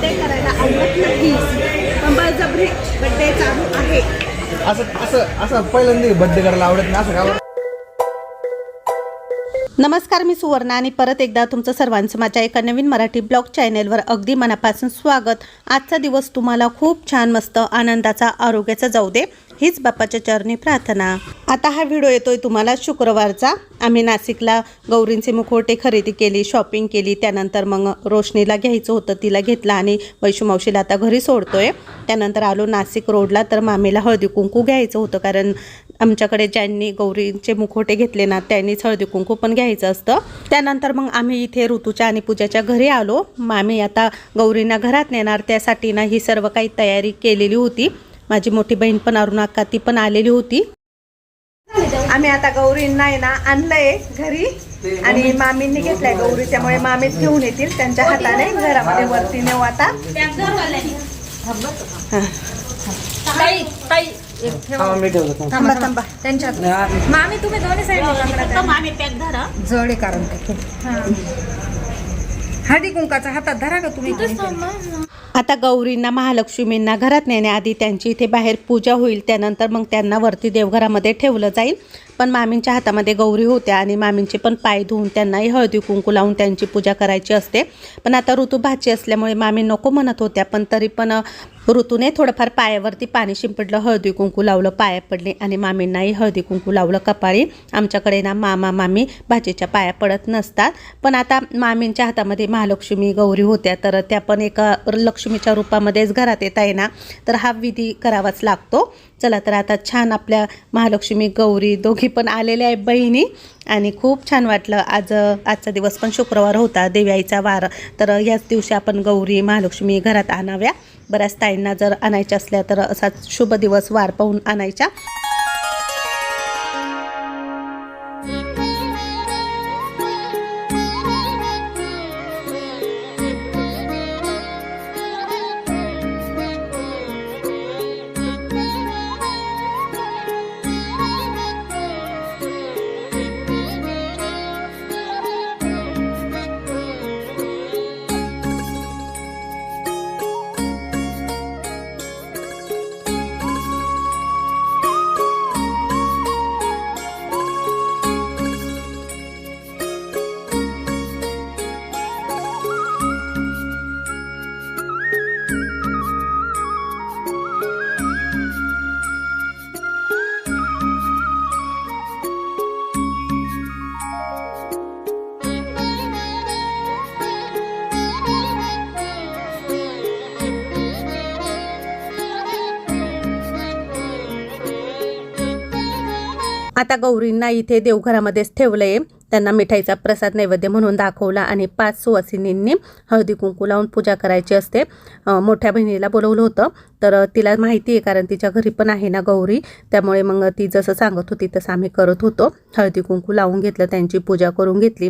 Birthday करायला आवडत नाही पण बळजबरी बड्डे चालू आहे. असं असं असं पहिल्यांदा बड्डे करायला आवडत नाही असं का बरं? नमस्कार मी सुवर्णा आणि परत एकदा तुमचं सर्वांचं माझ्या एका नवीन मराठी ब्लॉग चॅनेलवर अगदी मनापासून स्वागत. आजचा दिवस तुम्हाला खूप छान मस्त आनंदाचा आरोग्याचा जाऊ दे. हीच बाप्पाच्या चरणी प्रार्थना. आता हा व्हिडिओ येतोय तुम्हाला शुक्रवारचा. आम्ही नाशिकला गौरींचे मुखवटे खरेदी केली शॉपिंग केली. त्यानंतर मग रोशनीला घ्यायचं होतं तिला घेतलं आणि वैशुमावशीला आता घरी सोडतोय. त्यानंतर आलो नाशिक रोडला तर मामीला हळदी कुंकू घ्यायचं होतं. कारण आमच्याकडे ज्यांनी गौरींचे मुखवटे घेतले ना त्यांनीच हळदी कुंकू पण घ्यायचं असतं. त्यानंतर मग आम्ही इथे ऋतूच्या आणि पूजाच्या घरी आलो. मामी आता गौरींना घरात नेणार त्यासाठी ना ही सर्व काही तयारी केलेली होती. माझी मोठी बहीण पण अरुणाका ती पण आलेली होती. आम्ही आता गौरींना आहे ना आणलंय घरी आणि मामींनी घेतलाय गौरी त्यामुळे मामीच घेऊन येतील त्यांच्या हाताने घरामध्ये वरती नेऊ आता. हा, थांब. थांबा थांबा. त्यांच्यात मामी तुम्ही दोन्ही साईड जड आहे कारण ते. हळदी कुंकाचा हातात धरा का तुम्ही. आता गौरींना महालक्ष्मींना घरात नेण्याआधी त्यांची इथे बाहेर पूजा होईल. त्यानंतर मग त्यांना वरती देवघरामध्ये ठेवलं जाईल. पण मामींच्या हातामध्ये गौरी होत्या आणि मामींचे पण पाय धुवून त्यांनाही हळदी कुंकू लावून त्यांची पूजा करायची असते. पण आता ऋतू भाची असल्यामुळे मामी नको म्हणत होत्या पण तरी पण ऋतूने थोडंफार पायावरती पाणी शिंपडलं हळदी कुंकू लावलं पाया पडले आणि मामींनाही हळदी कुंकू लावलं कपाळी. आमच्याकडे ना मामा मामी भाजीच्या पाया पडत नसतात. पण आता मामींच्या हातामध्ये महालक्ष्मी गौरी होत्या तर त्या पण एका लक्ष्मीच्या रूपामध्येच घरात येत आहे ना तर हा विधी करावाच लागतो. चला तर आता छान आपल्या महालक्ष्मी गौरी दोघी पण आलेल्या आहे बहिणी. आणि खूप छान वाटलं आज आजचा दिवस पण शुक्रवार होता देवी आईचा वार. तर याच दिवशी आपण गौरी महालक्ष्मी घरात आणाव्या. बऱ्याच ताईंना जर आणायच्या असल्या तर असाच शुभ दिवस वार पाहून आणायच्या. आता गौरींना इथे देवघरामध्येच ठेवलंय. त्यांना मिठाईचा प्रसाद नैवेद्य म्हणून दाखवला आणि पाच सुवासिनींनी हळदी कुंकू लावून पूजा करायची असते. मोठ्या बहिणीला बोलवलं होतं. तर तिला माहिती आहे कारण तिच्या घरी पण आहे ना गौरी. त्यामुळे मग ती जसं सांगत होती तसं आम्ही करत होतो. हळदी कुंकू लावून घेतलं त्यांची पूजा करून घेतली.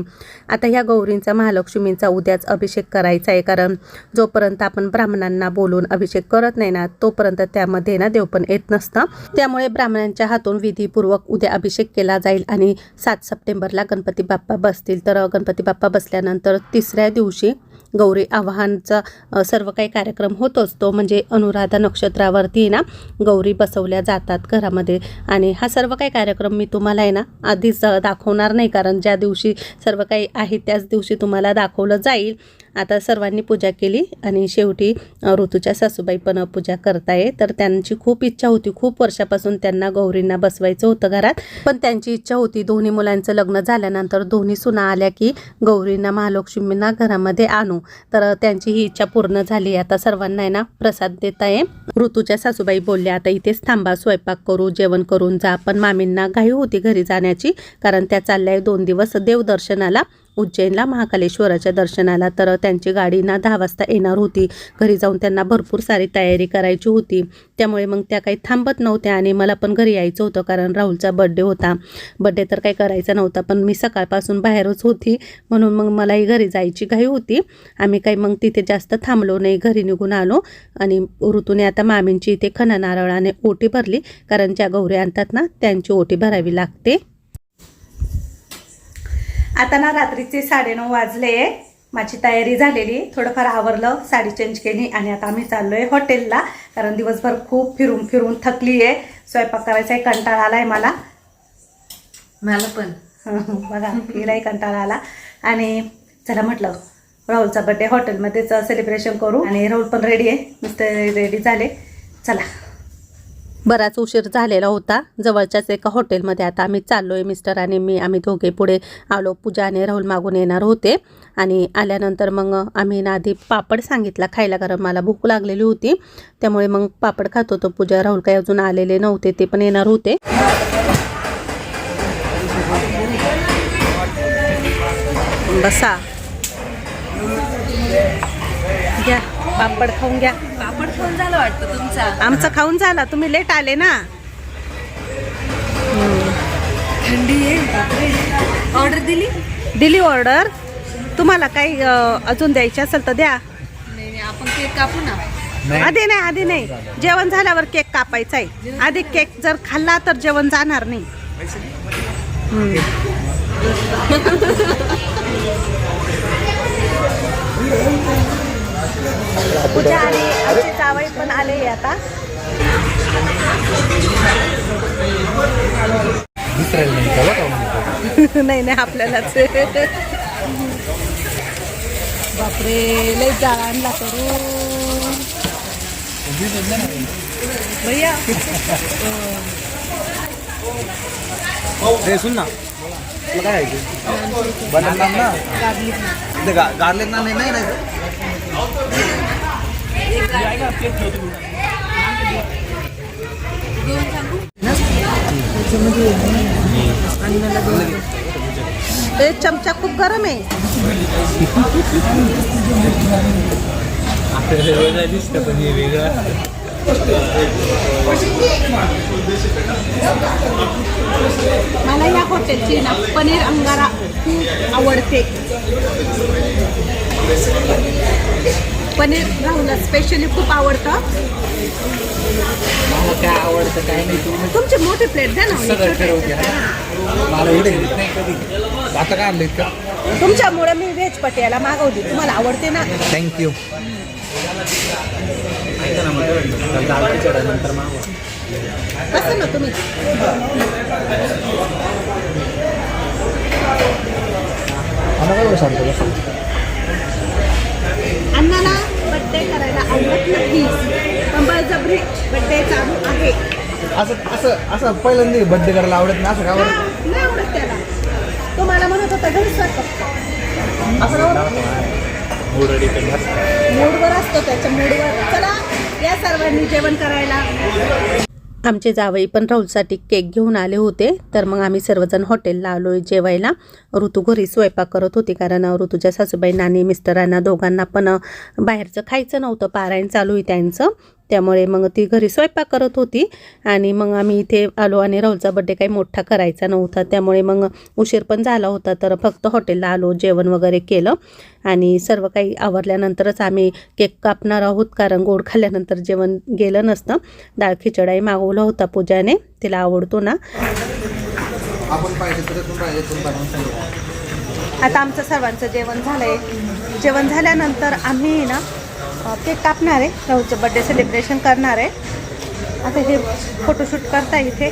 आता ह्या गौरींचा महालक्ष्मींचा उद्याच अभिषेक करायचा आहे. कारण जोपर्यंत आपण ब्राह्मणांना बोलून अभिषेक करत नाही ना तोपर्यंत त्यामध्ये ना देव पण येत नसतं. त्यामुळे ब्राह्मणांच्या हातून विधीपूर्वक उद्या अभिषेक केला जाईल आणि सात सप्टेंबरला गणपती गणपती बाप्पा बसतील तर गणपती बाप्पा बसल्यानंतर तिसऱ्या दिवशी गौरी आवाहनचा सर्व काही कार्यक्रम होत असतो. म्हणजे अनुराधा नक्षत्रावरती ना गौरी बसवल्या जातात घरामध्ये. आणि हा सर्व काही कार्यक्रम मी तुम्हाला आहे ना आधीच दाखवणार नाही. कारण ज्या दिवशी सर्व काही आहे त्याच दिवशी तुम्हाला दाखवलं जाईल. आता सर्वांनी पूजा केली आणि शेवटी ऋतूच्या सासूबाई पण पूजा करताय. तर त्यांची खूप इच्छा होती. खूप वर्षापासून त्यांना गौरींना बसवायचं होतं घरात. पण त्यांची इच्छा होती दोन्ही मुलांचं लग्न झाल्यानंतर दोन्ही सुना आल्या की गौरींना महालक्ष्मींना घरामध्ये आणू. तर त्यांची ही इच्छा पूर्ण झाली. आता सर्वांना आहे ना प्रसाद देत आहे. ऋतूच्या सासूबाई बोलल्या आता इथेच थांबा स्वयंपाक करू जेवण करून जा. पण मामींना घाई होती घरी जाण्याची कारण त्या चालल्या आहे दोन दिवस देवदर्शनाला. उज्जैनला महाकालेश्वराच्या दर्शनाला तर त्यांची गाडी ना दहा वाजता येणार होती. घरी जाऊन त्यांना भरपूर सारी तयारी करायची होती. त्यामुळे मग त्या काही थांबत नव्हत्या आणि मला पण घरी यायचं होतं कारण राहुलचा बड्डे होता. बड्डे तर काही करायचा नव्हता पण मी सकाळपासून बाहेरच होती. म्हणून मग मलाही घरी जायची घाई होती. आम्ही काही मग तिथे जास्त थांबलो नाही घरी निघून आलो. आणि ऋतूने आता मामींची इथे खना नारळाने ओटी भरली कारण ज्या गौरी आणतात ना त्यांची ओटी भरावी लागते. आता ना रात्रीचे साडेनऊ वाजले. माझी तयारी झालेली. थोडंफार आवरलं साडी चेंज केली आणि आता आम्ही चाललोय हॉटेलला. कारण दिवसभर खूप फिरून फिरून थकली आहे स्वयंपाक करायचा आहे कंटाळा आलाय मला. मला पण. बघा हिलाही कंटाळा आला. आणि चला म्हटलं राहुलचा बड्डे हॉटेलमध्येच सेलिब्रेशन करू. आणि राहुल पण रेडी आहे. नुसते रेडी झाले. चला. बराच उशीर झालेला होता. जवळच्याच एका हॉटेलमध्ये आता आम्ही चाललो आहे मिस्टर आणि मी आम्ही दोघे पुढे आलो. पूजा आणि राहुल मागून येणार होते. आणि आल्यानंतर मग आम्ही ना आधी पापड सांगितला खायला कारण मला भूक लागलेली होती. त्यामुळे मग पापड खात होतो. पूजा राहुल काही अजून आलेले नव्हते ते पण येणार होते. बसा. घ्या पापड खाऊन घ्या. पापड फोन झालं वाटतं तुमचा? आमचं खाऊन झाला. तुम्ही लेट आले ना. थंडी आहे. ऑर्डर दिली? दिली ऑर्डर तुम्हाला काही अजून द्यायची असेल तर द्या. नाही नाही आपण केक कापू ना. आधी नाही आधी नाही. जेवण झाल्यावर केक कापायचा आहे. आधी केक जर खाल्ला तर जेवण जाणार नाही. हम्म. पूजा आणि आमचे जावई पण आले आता. नाही. नाही आपल्यालाच. बापरे लय जाळ आणला करू भैया. सुन ना. तुला काय नान ना? गार्लिक. नाही नाही नाही. ते चमचा खूप गरम आहे. मला या हॉटेलची ना पनीर अंगारा खूप आवडते. पनीर राहुलला स्पेशली खूप आवडतं. मला काय आवडतं काय नाही. तू तुमचे मोठे प्लेट द्या ना सगळं ठरवते मला एवढे घेत नाही कधी. आता काय आणलं का तुमच्यामुळे मी व्हेज पटियाला मागवली. तुम्हाला आवडते ना? थँक्यू नंतर मागवा. कसं ना तुम्ही. मला काय सांगतो? बड्डे करायला आवडत नाही पण बळजबरी बड्डे चालू आहे असं असं असं पहिल्यांदा बड्डे करायला आवडत नाही असं का बरं? का? नाही आवडत त्याला तुम्हाला म्हणत होता घरी स्वयंपाक असं का बरं? मूडवर असतो त्याच्या मूडवर चला या सर्वांनी जेवण करायला आमचे जावई पण राहुलसाठी केक घेऊन आले होते. तर मग आम्ही सर्वजण हॉटेलला आलो जेवायला. ऋतू घरी स्वयंपाक करत होती कारण ऋतूच्या सासूबाईंना आणि मिस्टरांना दोघांना पण बाहेरचं खायचं नव्हतं. पारायण चालू आहे त्यांचं. त्यामुळे मग ती घरी स्वयंपाक करत होती. आणि मग आम्ही इथे आलो आणि राहुलचा बड्डे काही मोठा करायचा नव्हता. त्यामुळे मग उशीर पण झाला होता तर फक्त हॉटेलला आलो जेवण वगैरे केलं. आणि सर्व काही आवरल्यानंतरच आम्ही केक कापणार आहोत कारण गोड खाल्ल्यानंतर जेवण गेलं नसतं. डाळ खिचडाही मागवला होता पूजाने तिला आवडतो ना. आता आमचं सर्वांचं जेवण झालं आहे जेवण झाल्यानंतर आम्ही ना केक कापणार आहे. राहुलचं बड्डे सेलिब्रेशन करणार आहे. आता हे फोटोशूट करता इथे.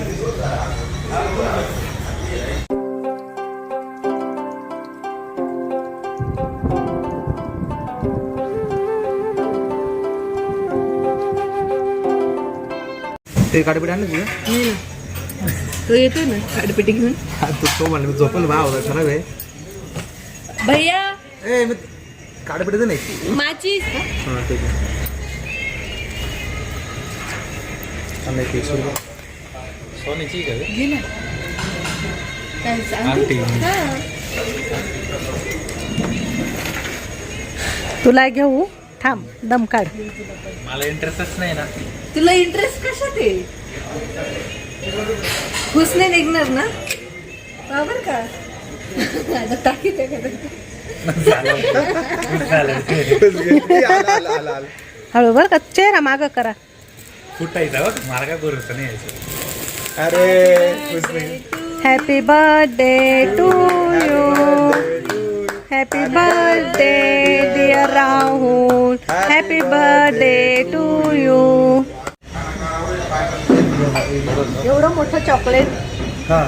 ते काढपीठ आणलं तुझं. तो येतो ना खाडपिटी घेऊन. तू तो म्हणलं मी झोपल खराब आहे. भैया! ए मी काढपीठ नाही. माझी हां ठीक आहे. आहे, तीस रुपये. घे ना. काय सांगते? हा. तुला घेऊ? थांब दम काढ. मला इंटरेस्टच नाही ना. तुला इंटरेस्ट कशात आहे? खुश नाही निघणार ना? बरोबर का? आता टाकी ते हळू बरं का चेहरा मागं करा. फुटायचा बघ काय भरोसा नाही यायचं. अरे. Happy birthday to you happy birthday dear Rahul happy birthday to you एवढं मोठं चॉकलेट हां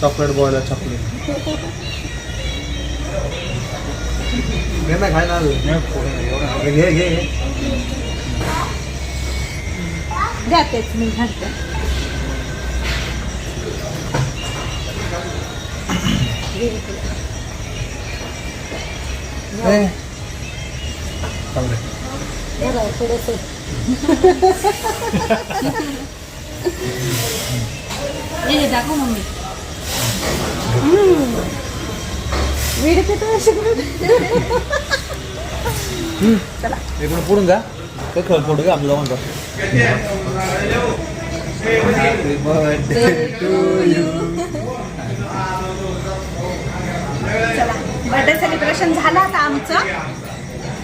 चॉकलेट बॉयला चॉकलेट घे ना खाय ना घे घे घे द्या तेच मी घालते ए. चांगलं हे दाखव मम्मी एकूण पुढून जा ते खेळ फोडू का आपल्या म्हणतो. चला बर्थडे सेलिब्रेशन झालं आता आमचं.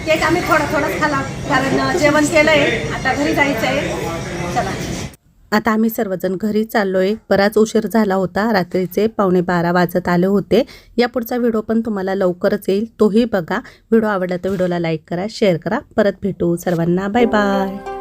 केक आम्ही थोडं थोडं खाला कारण जेवण केलंय. आता घरी जायचं आहे चला. आता आम्ही सर्वजण घरी चाललोय. बराच उशीर झाला होता. रात्रीचे पावणे बारा वाजत आले होते. या पुढचा व्हिडिओ पण तुम्हाला लवकरच येईल. तोही बघा. व्हिडिओ आवडला तर व्हिडिओला लाईक करा शेअर करा. परत भेटू सर्वांना. Bye bye.